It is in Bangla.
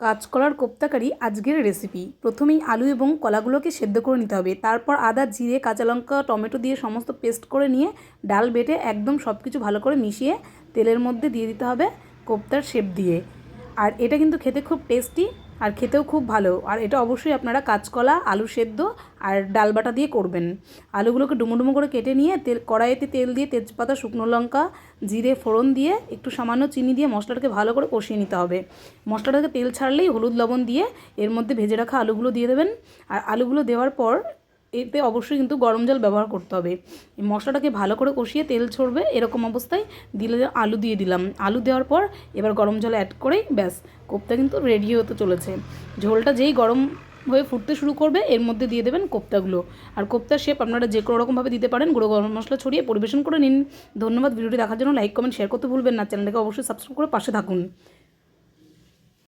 কাঁচকলার কোপ্তাকারি আজকের রেসিপি প্রথমেই আলু এবং কলাগুলোকে সেদ্ধ করে নিতে হবে। তারপর আদা, জিরে, কাঁচা লঙ্কা, টমেটো দিয়ে সমস্ত পেস্ট করে নিয়ে ডাল বেটে একদম সব কিছু ভালো করে মিশিয়ে তেলের মধ্যে দিয়ে দিতে হবে কোপ্তার শেপ দিয়ে। আর এটা কিন্তু খেতে খুব টেস্টি আর খেতেও খুব ভালো। আর এটা অবশ্যই আপনারা কাঁচকলা, আলু সেদ্ধ আর ডাল বাটা দিয়ে করবেন। আলুগুলোকে ডুমো ডুমো করে কেটে নিয়ে তেল কড়াইতে তেল দিয়ে তেজপাতা, শুকনো লঙ্কা, জিরে, ফোড়ন দিয়ে একটু সামান্য চিনি দিয়ে মশলাটাকে ভালো করে কষিয়ে নিতে হবে। মশলাটাকে তেল ছাড়লেই হলুদ লবণ দিয়ে এর মধ্যে ভেজে রাখা আলুগুলো দিয়ে দেবেন। আর আলুগুলো দেওয়ার পর এতে অবশ্যই কিন্তু গরম জল ব্যবহার করতে হবে। মশলাটাকে ভালো করে কষিয়ে তেল ছড়বে এরকম অবস্থায় দিলে আলু দিয়ে দিলাম। আলু দেওয়ার পর এবার গরম জল অ্যাড করেই ব্যাস, কোপ্তা কিন্তু রেডি হতে চলেছে। ঝোলটা যেই গরম হয়ে ফুটতে শুরু করবে, এর মধ্যে দিয়ে দেবেন কোপ্তাগুলো। আর কোপ্তার শেপ আপনারা যে কোনো রকমভাবে দিতে পারেন। গুঁড়ো গরম মশলা ছড়িয়ে পরিবেশন করে নিন। ধন্যবাদ। ভিডিওটি দেখার জন্য লাইক কমেন্ট শেয়ার করতে ভুলবেন না। চ্যানেলটাকে অবশ্যই সাবস্ক্রাইব করে পাশে থাকুন।